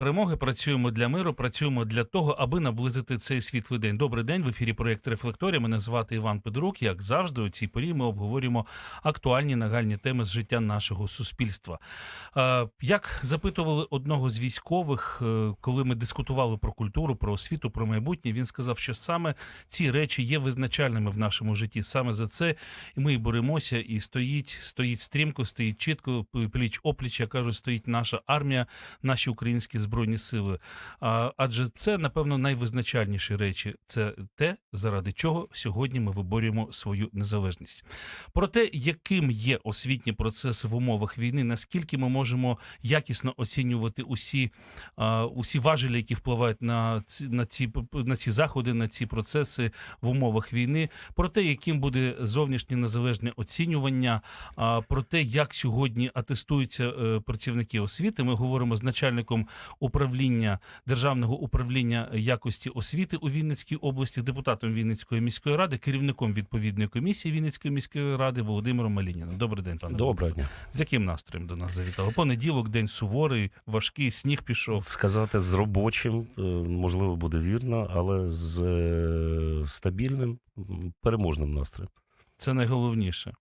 Перемоги працюємо для миру, працюємо для того, аби наблизити цей світлий день. Добрий день в ефірі проєкт Рефлекторія. Мене звати Іван Педрук. Як завжди, у цій порі ми обговорюємо актуальні нагальні теми з життя нашого суспільства. Е, Як запитували одного з військових, е, коли ми дискутували про культуру, про освіту, про майбутнє, він сказав, що саме ці речі є визначальними в нашому житті. Саме за це ми і боремося, і стоїть, стоїть стрімко, стоїть чітко, пліч опліч, я кажу, стоїть наша армія, наші українські збройні сили. А, адже це, напевно, найвизначальніші речі. Це те, заради чого сьогодні ми виборюємо свою незалежність. Про те, яким є освітній процес в умовах війни, наскільки ми можемо якісно оцінювати усі, а, усі важелі, які впливають на ці, на, ці, на ці заходи, на ці процеси в умовах війни, про те, яким буде зовнішнє незалежне оцінювання, а, про те, як сьогодні атестуються е, працівники освіти. Ми говоримо з начальником управління державного управління якості освіти у Вінницькій області, депутатом Вінницької міської ради, керівником відповідної комісії Вінницької міської ради Володимиром Малініном. Добрий день, пане. Доброго дня. З яким настроєм до нас завітали? Понеділок, день суворий, важкий, сніг пішов. Сказати з робочим, е, можливо, буде вірно, але з е, стабільним, переможним настроєм. Це найголовніше.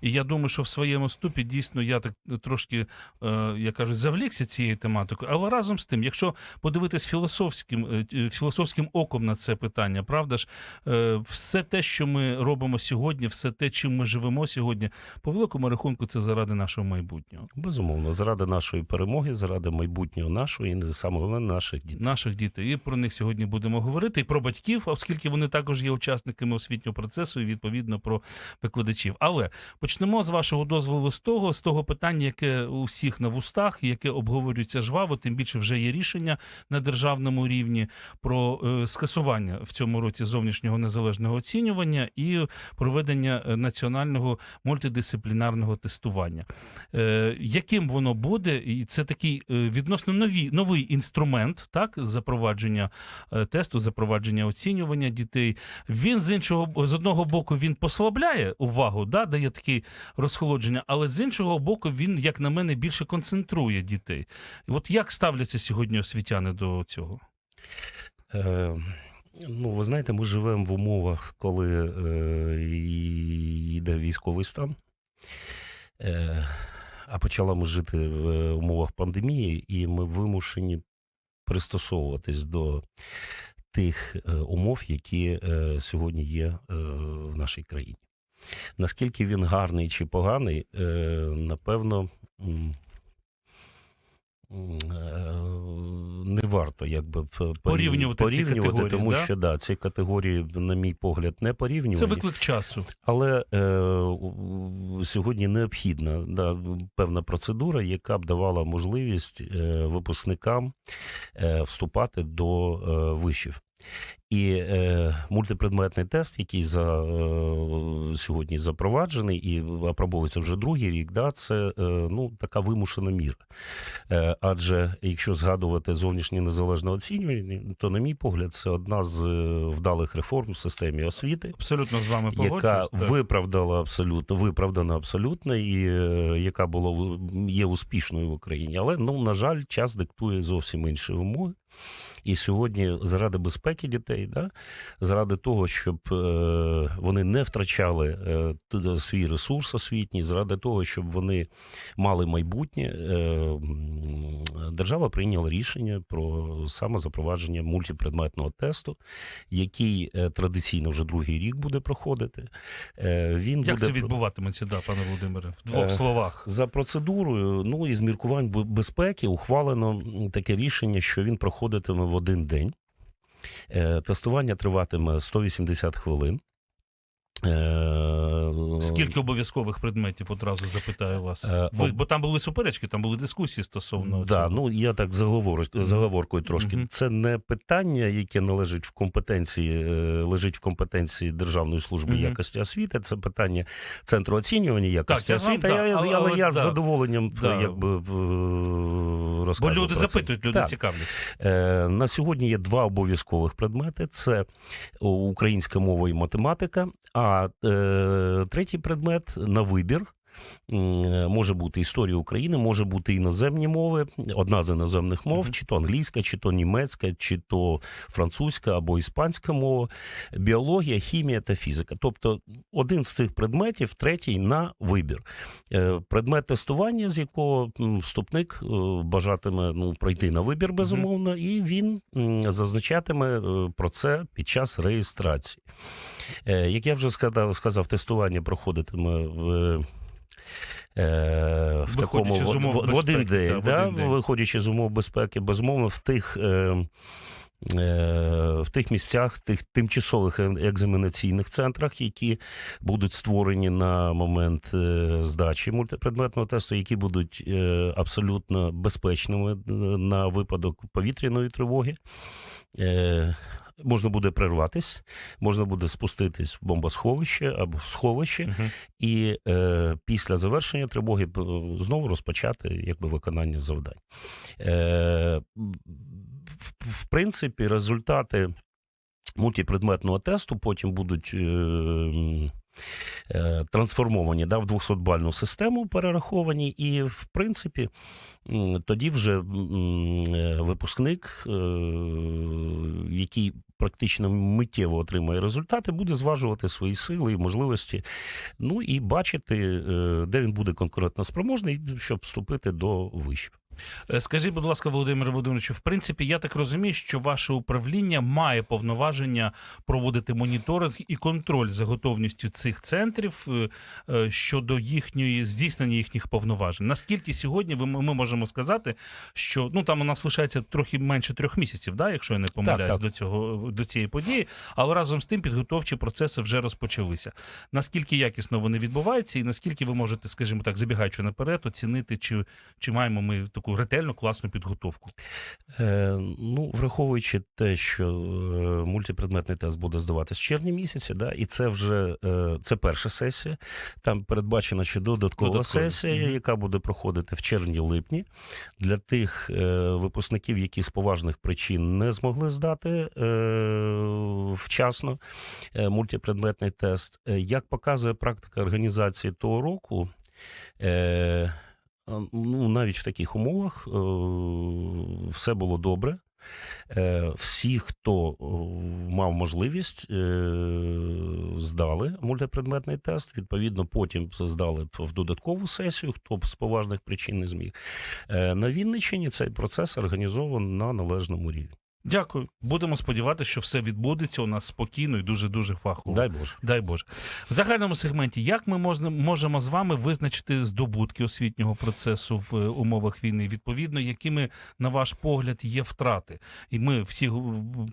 І я думаю, що в своєму ступі дійсно я так трошки, е, як кажуть, завлікся цією тематикою. Але разом з тим, якщо подивитись філософським, е, філософським оком на це питання, правда ж, е, все те, що ми робимо сьогодні, все те, чим ми живемо сьогодні, по великому рахунку, це заради нашого майбутнього. Безумовно, заради нашої перемоги, заради майбутнього нашого і не саме головне наших дітей. наших дітей. І про них сьогодні будемо говорити. І про батьків, оскільки вони також є учасниками освітнього процесу, і відповідно про викладачів. Але почнемо з вашого дозволу з того, з того питання, яке у всіх на вустах, яке обговорюється жваво. Тим більше вже є рішення на державному рівні про е, скасування в цьому році зовнішнього незалежного оцінювання і проведення е, національного мультидисциплінарного тестування. Е, яким воно буде, і це такий відносно нові, новий інструмент, так, запровадження тесту, запровадження оцінювання дітей. Він з іншого з одного боку він послабляє увагу, да, дає розхолодження, але з іншого боку, він, як на мене, більше концентрує дітей. От як ставляться сьогодні освітяни до цього? Е, ну, ви знаєте, ми живемо в умовах, коли е, йде військовий стан. Е, а почали ми жити в умовах пандемії, і ми вимушені пристосовуватись до тих е, умов, які е, сьогодні є е, в нашій країні. Наскільки він гарний чи поганий, е, напевно. е, Не варто якби п- порів- Порівнювати ці категорії, тому да? що да, ці категорії, на мій погляд, не порівнювані. Це виклик часу. Але е, сьогодні необхідна да, певна процедура, яка б давала можливість е, випускникам е, вступати до е, вишів. І е, мультипредметний тест, який за, е, сьогодні запроваджений і апробовується вже другий рік, да, це е, ну, така вимушена міра. Е, адже якщо згадувати зовнішнє незалежне оцінювання, то, на мій погляд, це одна з е, вдалих реформ в системі освіти Абсолютно з вами яка виправдала абсолютно, виправдана абсолютно, і е, яка була є успішною в Україні. Але ну на жаль, час диктує зовсім інші вимоги. І сьогодні, заради безпеки дітей, да, заради того, щоб е, вони не втрачали е, свій ресурс освітній, заради того, щоб вони мали майбутнє, е, держава прийняла рішення про саме запровадження мультипредметного тесту, який е, традиційно вже другий рік буде проходити. Е, Він Як буде це відбуватиметься, да, пане Володимире? В двох Е, словах. за процедурою, ну і з міркувань безпеки ухвалено таке рішення, що він проходитиме в один день. Е, Тестування триватиме 180 хвилин. Е, Скільки обов'язкових предметів одразу запитаю вас? Е, Ви, бо там були суперечки, там були дискусії стосовно Да, цього. ну я так заговор, заговоркою трошки. Мгм. Це не питання, яке належить в компетенції, е, лежить в компетенції Державної служби Мгм. якості освіти. Це питання центру оцінювання якості вам- освіти. я, але- але, я да. з задоволенням Да. якби е, Бо люди про це. запитують, люди Так. цікавляться. На сьогодні є два обов'язкових предмети: це українська мова і математика. А е, третій предмет на вибір. М, Може бути історія України, може бути іноземні мови, одна з іноземних мов, чи то англійська, чи то німецька, чи то французька або іспанська мова, біологія, хімія та фізика. Тобто один з цих предметів, третій на вибір. Е, Предмет тестування, з якого вступник е, бажатиме ну, пройти на вибір, безумовно, і він зазначатиме е, про це під час реєстрації. Е, Як я вже сказав, сказав тестування проходитиме в. Е, В такому з умов в, в один день, да, да, день. виходячи з умов безпеки, безумовно, в тих, е, е, в тих місцях, тих тимчасових екзаменаційних центрах, які будуть створені на момент здачі мультипредметного тесту, які будуть абсолютно безпечними на випадок повітряної тривоги. Е, Можна буде прерватись, можна буде спуститись в бомбосховище або в сховище, Мгм. і е, після завершення тривоги знову розпочати якби виконання завдань. Е, в, в принципі, результати мультипредметного тесту потім будуть. Е, е, Трансформовані да, в 200-бальну систему перераховані, і в принципі тоді вже е, випускник, е, який практично миттєво отримає результати, буде зважувати свої сили і можливості, ну і бачити, е, де він буде конкурентно спроможний, щоб вступити до вишів. Е, Скажіть, будь ласка, Володимире Володимировичу, в принципі, я так розумію, що ваше управління має повноваження проводити моніторинг і контроль за готовністю цих центрів е, е, щодо їхньої здійснення їхніх повноважень. Наскільки сьогодні ви ми можемо сказати, що ну там у нас лишається трохи менше трьох місяців, да, якщо я не помиляюсь так. до цього до цієї події, але разом з тим підготовчі процеси вже розпочалися. Наскільки якісно вони відбуваються, і наскільки ви можете, скажімо так, забігаючи наперед, оцінити, чи, чи маємо ми таку ретельну класну підготовку? Е, ну, враховуючи те, що е, мультипредметний тест буде здаватися в червні місяці, да, і це вже е, це перша сесія. Там передбачена ще додаткова Додаткові. сесія, Мгм. яка буде проходити в червні-липні. Для тих е, випускників, які з поважних причин не змогли здати е, вчасно е, мультипредметний тест. Е, Як показує практика організації того року, е, ну, навіть в таких умовах е, все було добре. Е, Всі, хто е, мав можливість, здали мультипредметний тест. Відповідно, потім здали в додаткову сесію, хто б з поважних причин не зміг. На Вінниччині цей процес організований на належному рівні. Дякую. Будемо сподіватися, що все відбудеться у нас спокійно і дуже дуже фахово. Дай Боже. Дай Боже. В загальному сегменті, як ми можна, можемо з вами визначити здобутки освітнього процесу в е, умовах війни? Відповідно, якими, на ваш погляд, є втрати? І ми всі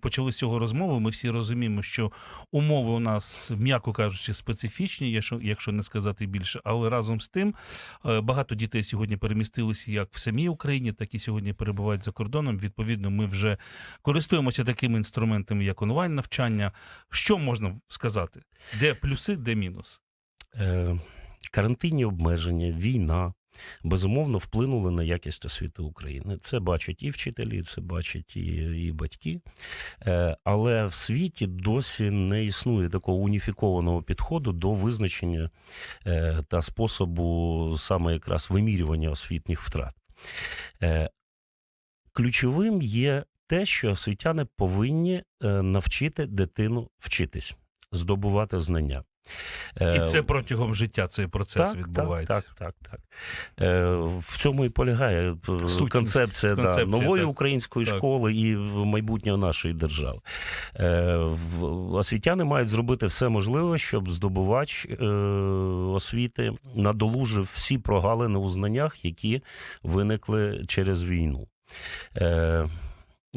почали з цього розмови. Ми всі розуміємо, що умови у нас, м'яко кажучи, специфічні, якщо, якщо не сказати більше. Але разом з тим е, багато дітей сьогодні перемістилися як в самій Україні, так і сьогодні перебувають за кордоном. Відповідно, ми вже користуємося такими інструментами, як онлайн навчання. Що можна сказати? Де плюси, де мінус? Е, Карантинні обмеження, війна безумовно вплинули на якість освіти України. Це бачать і вчителі, це бачать і, і батьки. Е, Але в світі досі не існує такого уніфікованого підходу до визначення е, та способу саме якраз вимірювання освітніх втрат. Е, Ключовим є те, що освітяни повинні е, навчити дитину вчитись, здобувати знання. І Е, це протягом життя цей процес так, відбувається. Так, так, так. так. Е, в цьому і полягає Сутність, концепція, концепція, да, нової так. української Так. школи і майбутнього нашої держави. Освітяни мають зробити все можливе, щоб здобувач освіти надолужив всі прогалини у знаннях, які виникли через війну.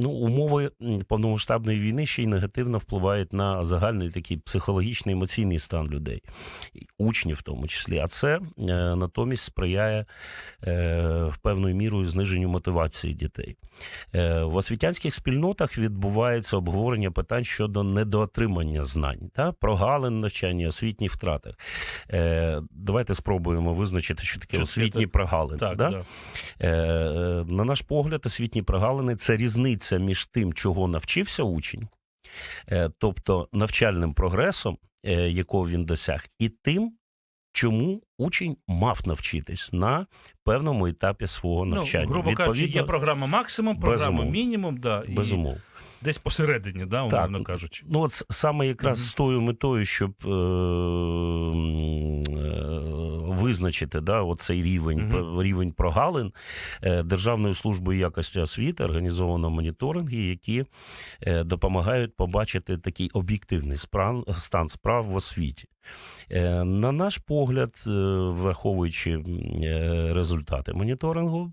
Ну, умови повномасштабної війни ще й негативно впливають на загальний такий психологічний емоційний стан людей, учнів в тому числі. А це е, натомість сприяє е, в певною мірою зниженню мотивації дітей. Е, в освітянських спільнотах відбувається обговорення питань щодо недоотримання знань, та, прогалин навчання, освітніх втратах. Е, давайте спробуємо визначити, що таке освітні так? прогалини. Так, да? да. Е, на наш погляд, освітні прогалини це різниця між тим, чого навчився учень, е, тобто навчальним прогресом, е, якого він досяг, і тим, чому учень мав навчитись на певному етапі свого навчання. Ну, грубо кажучи, є програма максимум, програма мінімум, да, і умов. десь посередині, да, умовно кажучи. Ну, от саме якраз Мгм. з тою метою, щоб е, визначити да, оцей рівень, п- рівень прогалин е, Державною службою якості освіти організовано моніторинги, які е, допомагають побачити такий об'єктивний стан справ в освіті. Е, На наш погляд, враховуючи результати моніторингу,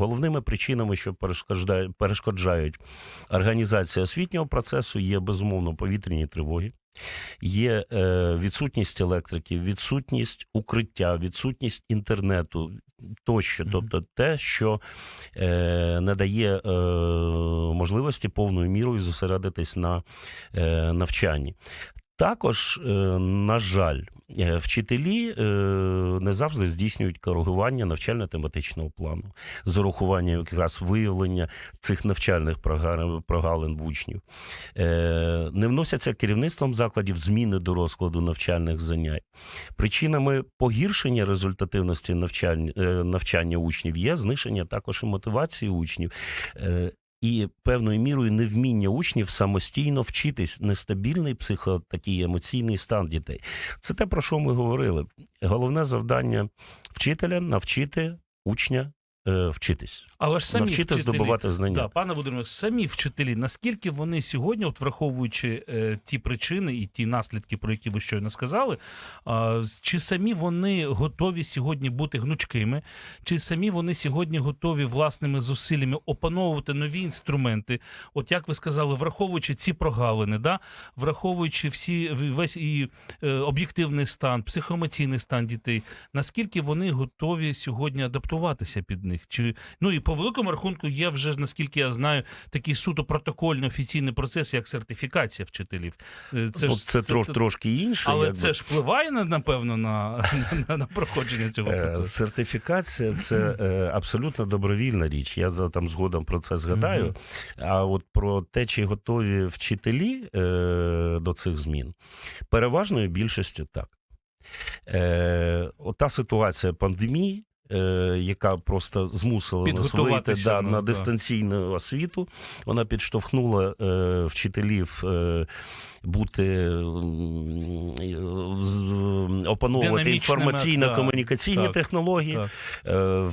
головними причинами, що перешкоджають, організації освітнього процесу, є безумовно повітряні тривоги. Є е, відсутність електрики, відсутність укриття, відсутність інтернету тощо, тобто те, що е, не дає е, можливості повною мірою зосередитись на е, навчанні. Також, е, на жаль, вчителі е, не завжди здійснюють коригування навчально-тематичного плану з урахуванням якраз виявлення цих навчальних прогалин в учнів. Е, Не вносяться керівництвом закладів зміни до розкладу навчальних занять. Причинами погіршення результативності навчання, е, навчання учнів є зниження також і мотивації учнів. І певною мірою невміння учнів самостійно вчитись нестабільний психо такий емоційний стан дітей. Це те, про що ми говорили. Головне завдання вчителя навчити учня е, вчитись, Але ж самі навчити вчителі, здобувати знання. Да, пане Володимире, самі вчителі, наскільки вони сьогодні, от враховуючи е, ті причини і ті наслідки, про які ви щойно сказали, з- чи самі вони готові сьогодні бути гнучкими, чи самі вони сьогодні готові власними зусиллями опановувати нові інструменти? От як ви сказали, враховуючи ці прогалини, да? враховуючи всі весь і е, об'єктивний стан, психоемоційний стан дітей, наскільки вони готові сьогодні адаптуватися під них? Чи ну і по великому рахунку є вже наскільки я знаю такий суто протокольний офіційний процес, як сертифікація вчителів. Е, Це, ж- Ну, це, трош, трошки інше. але якби. це ж впливає на напевно на, на, на проходження цього Е, процесу. Сертифікація це е, абсолютно добровільна річ. Я за там згодом про це згадаю. Мгм. А от про те, чи готові вчителі е, до цих змін, переважною більшістю так. Е, ота ситуація пандемії. Е, Яка просто змусила нас вийти да, на дистанційну освіту, вона підштовхнула е, вчителів е, бути опановувати інформаційно-комунікаційні так, технології, так.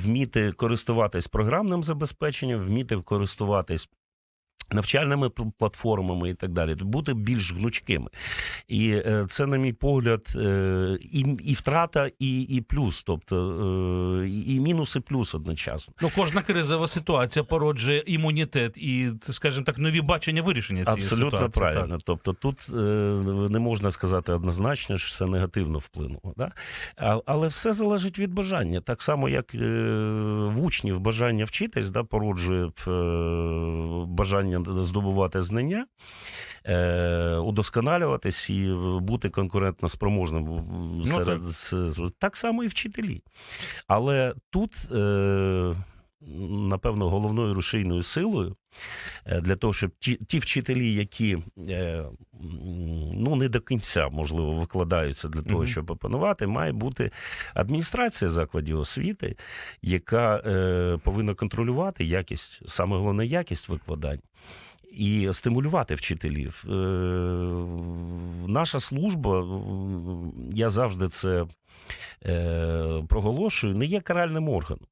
вміти користуватись програмним забезпеченням, вміти користуватись. Навчальними платформами і так далі, бути більш гнучкими. І е, це, на мій погляд, е, і, і втрата, і, і плюс, тобто е, і мінус, і плюс одночасно. Ну, кожна кризова ситуація породжує імунітет і, скажімо так, нові бачення вирішення цієї Абсолютно ситуації. правильно. Так. Тобто тут не можна сказати однозначно, що це негативно вплинуло. Да? Але все залежить від бажання. Так само, як в учнів бажання вчитись, да, породжує е, бажання здобувати знання. Е, удосконалюватись і бути конкурентно спроможним Ну, так. так само і вчителі. Але тут, е, напевно, головною рушійною силою е, для того, щоб ті, ті вчителі, які е, ну, не до кінця, можливо, викладаються для того, щоб опанувати, має бути адміністрація закладів освіти, яка е, повинна контролювати якість, саме головне, якість викладань. І стимулювати вчителів. Наша служба, я завжди це проголошую, не є каральним органом.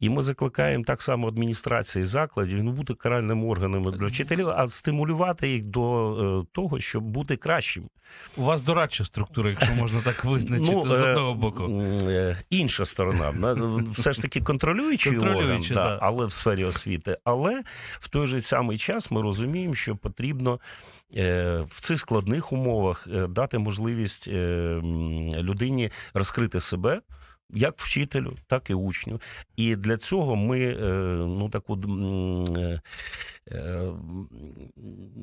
І ми закликаємо так само адміністрації закладів не бути каральними органами для вчителів, а стимулювати їх до е, того, щоб бути кращим. У вас дорадча структура, якщо можна так визначити, з е, одного боку. е, інша сторона, все ж таки контролюючий орган, да, да. але в сфері освіти. Але в той же самий час ми розуміємо, що потрібно. В цих складних умовах дати можливість людині розкрити себе як вчителю, так і учню. І для цього ми е, ну таку е, е,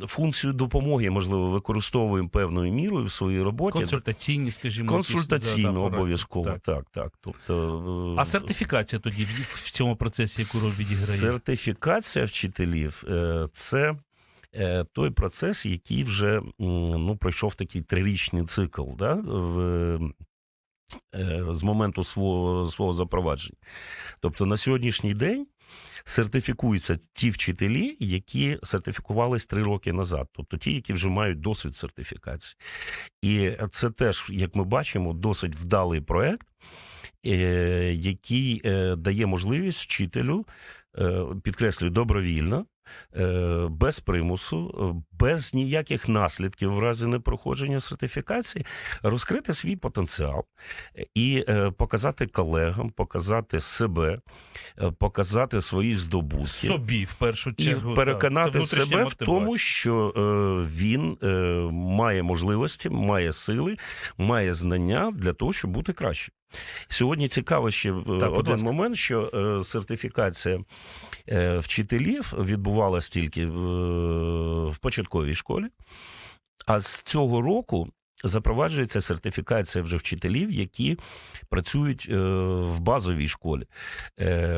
функцію допомоги, можливо, використовуємо певною мірою в своїй роботі. Консультаційні, скажімо, Консультаційно да, да, обов'язково, Так. так, так. Тобто, А сертифікація тоді в цьому процесі яку роль відіграє? Сертифікація вчителів це той процес, який вже ну, пройшов такий трирічний цикл да, в, з моменту свого, свого запровадження. Тобто на сьогоднішній день. Сертифікуються ті вчителі, які сертифікувались три роки назад, тобто ті, які вже мають досвід сертифікації. І це теж, як ми бачимо, досить вдалий проект, е, який е, дає можливість вчителю, е, підкреслюю, добровільно, е, без примусу, е, без ніяких наслідків в разі непроходження сертифікації, розкрити свій потенціал і е, показати колегам, показати себе, е, показати свої здобутки. Собі в першу І чергу. переконати так. Це внутрішня себе в тому, що е, він е, має можливості, має сили, має знання для того, щоб бути краще. Сьогодні цікаво ще е, будь один момент, що е, сертифікація е, вчителів відбувалась тільки в, початковій школі, а з цього року. Запроваджується сертифікація вже вчителів, які працюють в базовій школі,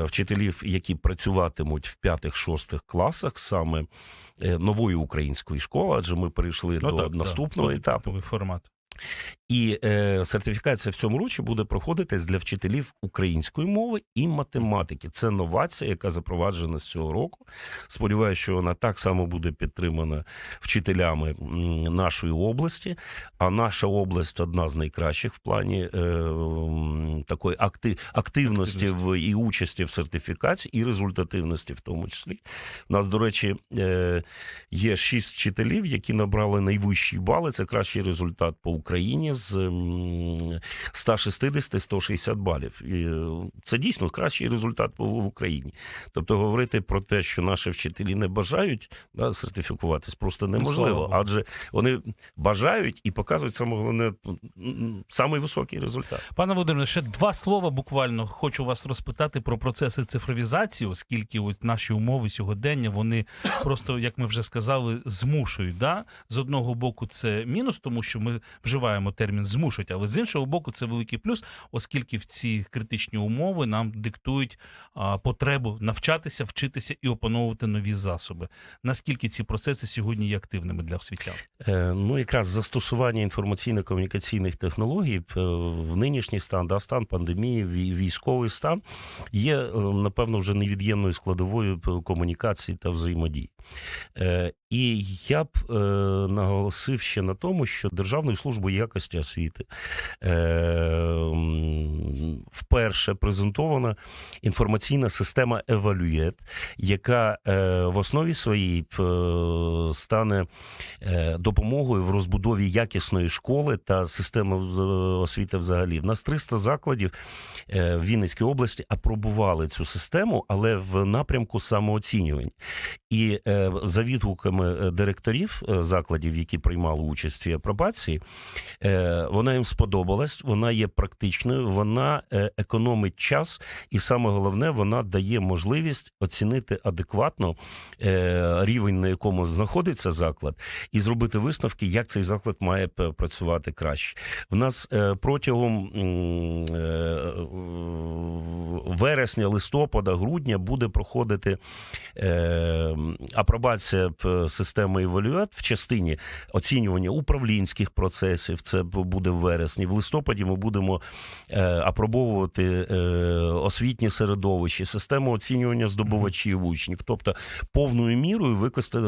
вчителів, які працюватимуть в п'ятих-шостих класах саме нової української школи, адже ми перейшли Ну, до так, наступного Новий- етапу. формат. І е, сертифікація в цьому році буде проходитись для вчителів української мови і математики. Це новація, яка запроваджена з цього року. Сподіваюся, що вона так само буде підтримана вчителями нашої області. А наша область одна з найкращих в плані е, такої акти, активності в і участі в сертифікації, і результативності, в тому числі. У нас, до речі, е, є шість вчителів, які набрали найвищі бали. Це кращий результат по Україні з м, 160-160 балів. І е, це дійсно кращий результат в Україні. Тобто говорити про те, що наші вчителі не бажають да, сертифікуватись, просто неможливо. Адже вони бажають і показують саме головне м, самий високий результат. Пане Володимире, ще два слова буквально хочу вас розпитати про процеси цифровізації, оскільки от наші умови сьогодення вони просто, як ми вже сказали, змушують. Да? З одного боку, це мінус, тому що ми вживаємо термін змушують, але з іншого боку, це великий плюс, оскільки в ці критичні умови нам диктують потребу навчатися, вчитися і опановувати нові засоби. Наскільки ці процеси сьогодні є активними для освітян? Е, Ну, якраз застосування інформаційно-комунікаційних технологій е, в нинішній стан, да, стан пандемії, військовий стан є, е, напевно, вже невід'ємною складовою комунікації та взаємодії. Е, І я б е, наголосив ще на тому, що Державною службою якості освіти е, вперше презентована інформаційна система Евалюєт, яка е, в основі своїй е, стане допомогою в розбудові якісної школи та системи освіти взагалі. В нас 300 закладів в Вінницькій області апробували цю систему, але в напрямку самооцінювань. І за відгуками директорів закладів, які приймали участь в цій апробації, вона їм сподобалась, вона є практичною, вона е, економить час, і саме головне, вона дає можливість оцінити адекватно е, рівень, на якому знаходиться заклад, і зробити висновки, як цей заклад має працювати краще. В нас е, протягом е, вересня, листопада, грудня буде проходити е, апробація системи Evaluate в частині оцінювання управлінських процесів. Це буде в вересні. В листопаді ми будемо е, апробовувати е, освітнє середовище, систему оцінювання здобувачів учнів, тобто повною мірою використати,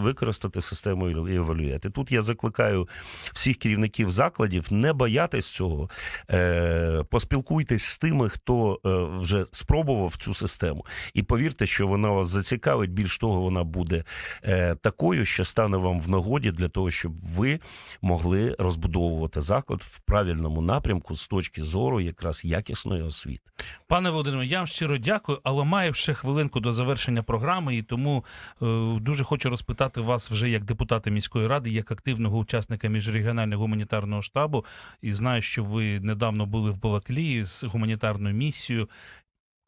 використати систему евалюєти. Тут я закликаю всіх керівників закладів не боятись цього. Е, поспілкуйтесь з тими, хто е, вже спробував цю систему, і повірте, що вона вас зацікавить. Більш того, вона буде е, такою, що стане вам в нагоді для того, щоб ви могли розбудовувати заклад в правильному напрямку з точки зору якраз якісної освіти. Пане Володимире, я вам щиро дякую, але маю ще хвилинку до завершення програми, і тому е, дуже хочу розпитати вас вже як депутата міської ради, як активного учасника міжрегіонального гуманітарного штабу. І знаю, що ви недавно були в Балаклії з гуманітарною місією.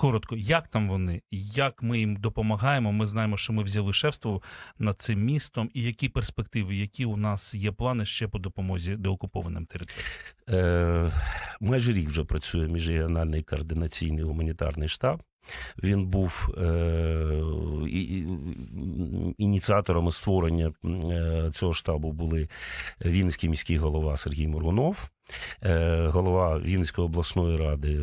Коротко, як там вони, як ми їм допомагаємо? Ми знаємо, що ми взяли шефство над цим містом, і які перспективи, які у нас є плани ще по допомозі деокупованим територіям? Е, майже рік вже працює міжрегіональний координаційний гуманітарний штаб. Він був е, і, ініціаторами створення е, цього штабу були Вінницький міський голова Сергій Моргунов, е, голова Вінницької обласної ради е,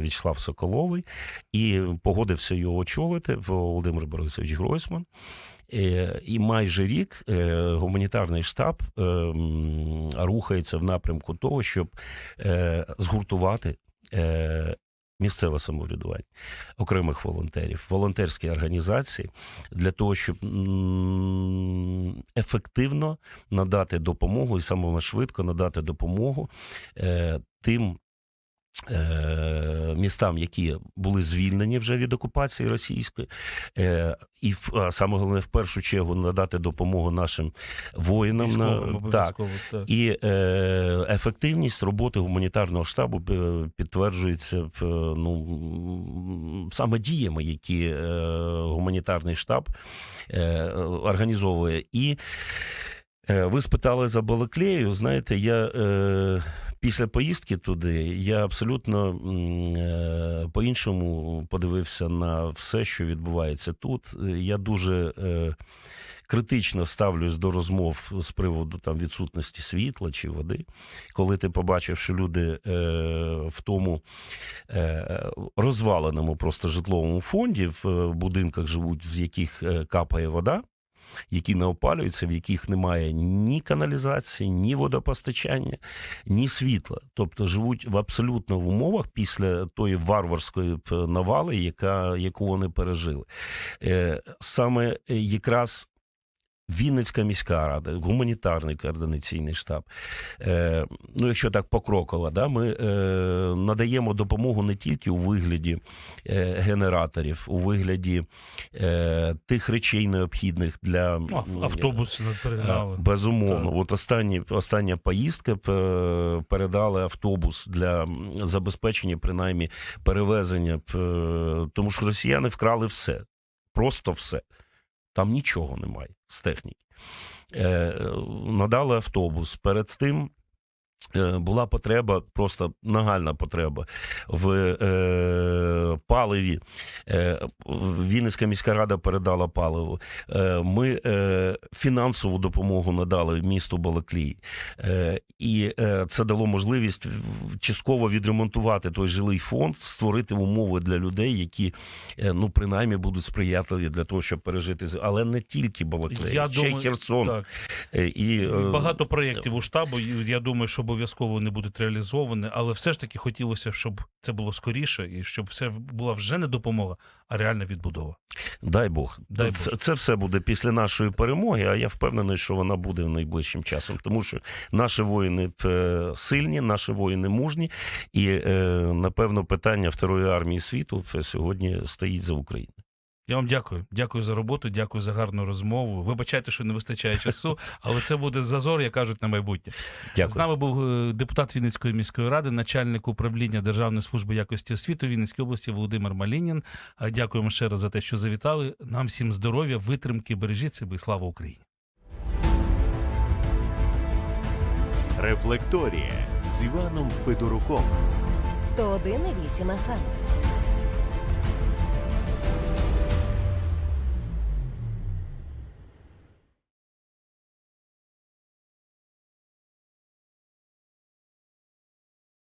В'ячеслав Соколовий, і погодився його очолити Володимир Борисович Гройсман. Е, І майже рік гуманітарний штаб рухається в напрямку того, щоб згуртувати місцеве самоврядування окремих волонтерів, волонтерські організації для того, щоб ефективно надати допомогу і саме швидко надати допомогу е, тим. Е, Містам, які були звільнені вже від окупації російської, е, і саме головне в першу чергу надати допомогу нашим воїнам на Військовим так. Так. і е, ефективність роботи гуманітарного штабу підтверджується ну, саме діями, які гуманітарний штаб організовує. І ви спитали за Балаклею. Знаєте, я. Е, Після поїздки туди я абсолютно е, по-іншому подивився на все, що відбувається тут. Е, Я дуже е, критично ставлюсь до розмов з приводу там відсутності світла чи води. Коли ти побачив, що люди е, в тому е, розваленому просто житловому фонді в е, будинках живуть, з яких е, капає вода. Які не опалюються, в яких немає ні каналізації, ні водопостачання, ні світла. Тобто живуть в абсолютно в умовах після тої варварської навали, яка, яку вони пережили. Е, саме якраз Вінницька міська рада, гуманітарний координаційний штаб. Е, ну, якщо так покроково, да, ми е, надаємо допомогу не тільки у вигляді е, генераторів, у вигляді е, тих речей необхідних для ав- автобуси не. Е, Безумовно, Так. от останні, остання поїздка передали автобус для забезпечення, принаймні, перевезення, тому що росіяни вкрали все, просто все. Там нічого немає з техніки. Е, надали автобус. Перед тим була потреба, просто нагальна потреба в е, паливі. Е, Вінницька міська рада передала паливо. Е, Ми е, фінансову допомогу надали місту Балаклій. Е, І е, це дало можливість частково відремонтувати той жилий фонд, створити умови для людей, які е, ну принаймні будуть сприятливі для того, щоб пережити але не тільки Балаклей, ще й думаю, Херсон. Так. Е, І, е, Багато проєктів у штабу. Я думаю, що обов'язково вони будуть реалізовані, але все ж таки хотілося, щоб це було скоріше, і щоб це була вже не допомога, а реальна відбудова. Дай Бог. Дай це, Боже. це все буде після нашої перемоги, а я впевнений, що вона буде найближчим часом. Тому що наші воїни е, сильні, наші воїни мужні, і е, напевно питання второї армії світу е, сьогодні стоїть за Україну. Я вам дякую. Дякую за роботу, дякую за гарну розмову. Вибачайте, що не вистачає часу, але це буде зазор, як кажуть, на майбутнє. Дякую. З нами був е, депутат Вінницької міської ради, начальник управління Державної служби якості освіти Вінницької області Володимир Малінін. Дякуємо ще раз за те, що завітали. Нам всім здоров'я, витримки, бережіть себе і слава Україні. Рефлекторія з Іваном Федоруком. 101,8 FM.